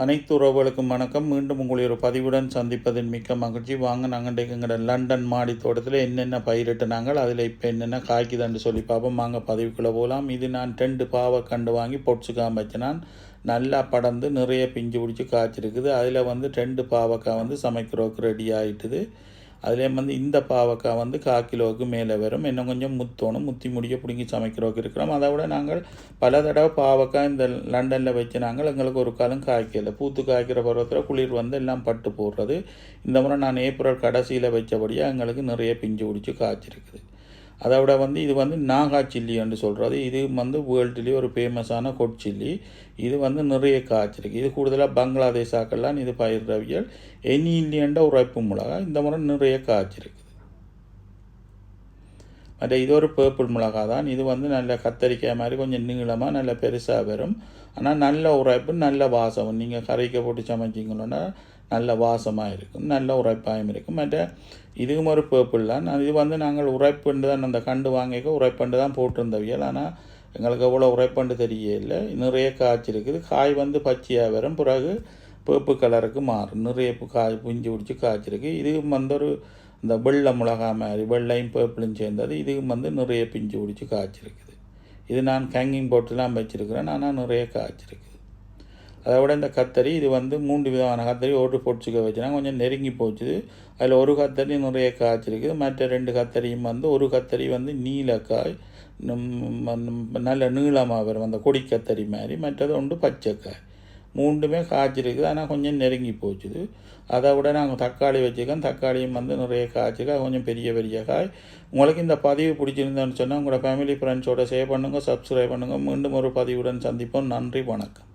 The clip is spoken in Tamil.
அனைத்து உறவுகளுக்கும் வணக்கம். மீண்டும் உங்களை ஒரு பதிவுடன் சந்திப்பதில் மிக்க மகிழ்ச்சி. வாங்க நாங்கள் எங்களோட லண்டன் மாடி தோட்டத்தில் என்னென்ன பயிரிட்டு நாங்கள் அதில் இப்போ என்னென்ன காய்க்குதுன்னு சொல்லி பார்ப்போம். வாங்க பதிவுக்குள்ளே போகலாம். இது நான் ரெண்டு பாவை கண்டு வாங்கி பொடிச்சுக்காம வச்சினான் நான் நல்லா படர்ந்து நிறைய பிஞ்சு பிடிச்சி காய்ச்சிருக்குது. அதில் வந்து ரெண்டு பாவக்காய் வந்து சமைக்கிறோக்கு ரெடி ஆகிட்டுது அதுலேயும் வந்து இந்த பாவக்காய் வந்து கால் கிலோவுக்கு மேலே வரும். இன்னும் கொஞ்சம் முத்தோணும். முத்தி முடிய பிடுங்கி சமைக்கிறோக்கு இருக்கிறோம். அதை விட நாங்கள் பல தடவை பாவக்காய் இந்த லண்டனில் வச்சு நாங்கள் எங்களுக்கு ஒரு காலம் காய்க்கல. பூத்து காய்க்கிற பருவத்தில் குளிர் வந்து எல்லாம் பட்டு போடுறது. இந்த முறை நான் ஏப்ரல் கடைசியில் வச்சபடியாக எங்களுக்கு நிறைய பிஞ்சு பிடிச்சி காய்ச்சிருக்குது. அதை விட வந்து இது வந்து நாகா சில்லி என்று சொல்கிறது இது வந்து வேர்ல்டுலேயே ஒரு ஃபேமஸான கொட்சில்லி இது வந்து நிறைய காய்ச்சிருக்கு. இது கூடுதலாக பங்களாதேஷ் ஆக்கெல்லாம் இது பயிர்றவியல் எனி இல்லையண்ட உரைப்பு மிளகா. இந்த முறை நிறைய காய்ச்சிருக்கு. மற்ற இது ஒரு பேர்பிள் மிளகா தான். இது வந்து நல்ல கத்தரிக்காய் மாதிரி கொஞ்சம் நீளமாக நல்ல பெருசாக வரும். ஆனால் நல்ல உரைப்பு நல்ல வாசம். நீங்கள் கறிக்க போட்டு சமைச்சிங்கன்னா நல்ல வாசமாக இருக்கும் நல்ல உரைப்பாயும் இருக்கும் மற்ற இதுவும் ஒரு பேர்பிள் தான். இது வந்து நாங்கள் உரைப்பண்டு தான் அந்த கண்டு வாங்கிக்க உரைப்பண்டு தான் போட்டிருந்தவியல். ஆனால் எங்களுக்கு அவ்வளோ உரைப்பண்டு தெரியல நிறைய காய்ச்சி இருக்குது. காய் வந்து பச்சையாக வரும். பிறகு பேப்பு கலருக்கு மாறும். நிறைய காய் புஞ்சி பிடிச்சி காய்ச்சிருக்கு. இதுவும் வந்து ஒரு இந்த வெள்ளை மிளகா மாதிரி வெள்ளையும் பேப்பிளும் சேர்ந்தது. இதுவும் வந்து நிறைய பிஞ்சு பிடிச்சி காய்ச்சிருக்குது. இது நான் கேங்கிங் போட்டுலாம் வச்சுருக்கிறேன் ஆனால் நிறைய காய்ச்சிருக்கு. அதை விட இந்த கத்தரி இது வந்து மூன்று விதமான கத்தரி. ஓட்டு பொடிச்சுக்க வச்சுனா கொஞ்சம் நெருங்கி போச்சுது. அதில் ஒரு கத்தரி நிறைய காய்ச்சிருக்குது மற்ற ரெண்டு கத்தரியும் வந்து ஒரு கத்தரி வந்து நீலக்காய் நல்ல நீளமாக வரும் அந்த கொடி கத்தரி மாதிரி மற்றது ஒன்று பச்சைக்காய். மூண்டுமே காய்ச்சிருக்குது ஆனால் கொஞ்சம் நெருங்கி போச்சுது. அதை விட நாங்கள் தக்காளி வச்சுருக்கோம். தக்காளியும் வந்து நிறைய காய்ச்சிருக்கோம் கொஞ்சம் பெரிய பெரிய காய். உங்களுக்கு இந்த பதிவு பிடிச்சிருந்தேன்னு சொன்னால் உங்களோட ஃபேமிலி ஃப்ரெண்ட்ஸோட சேவ் பண்ணுங்கள் சப்ஸ்கிரைப் பண்ணுங்கள் மீண்டும் ஒரு பதிவுடன் சந்திப்போம். நன்றி வணக்கம்.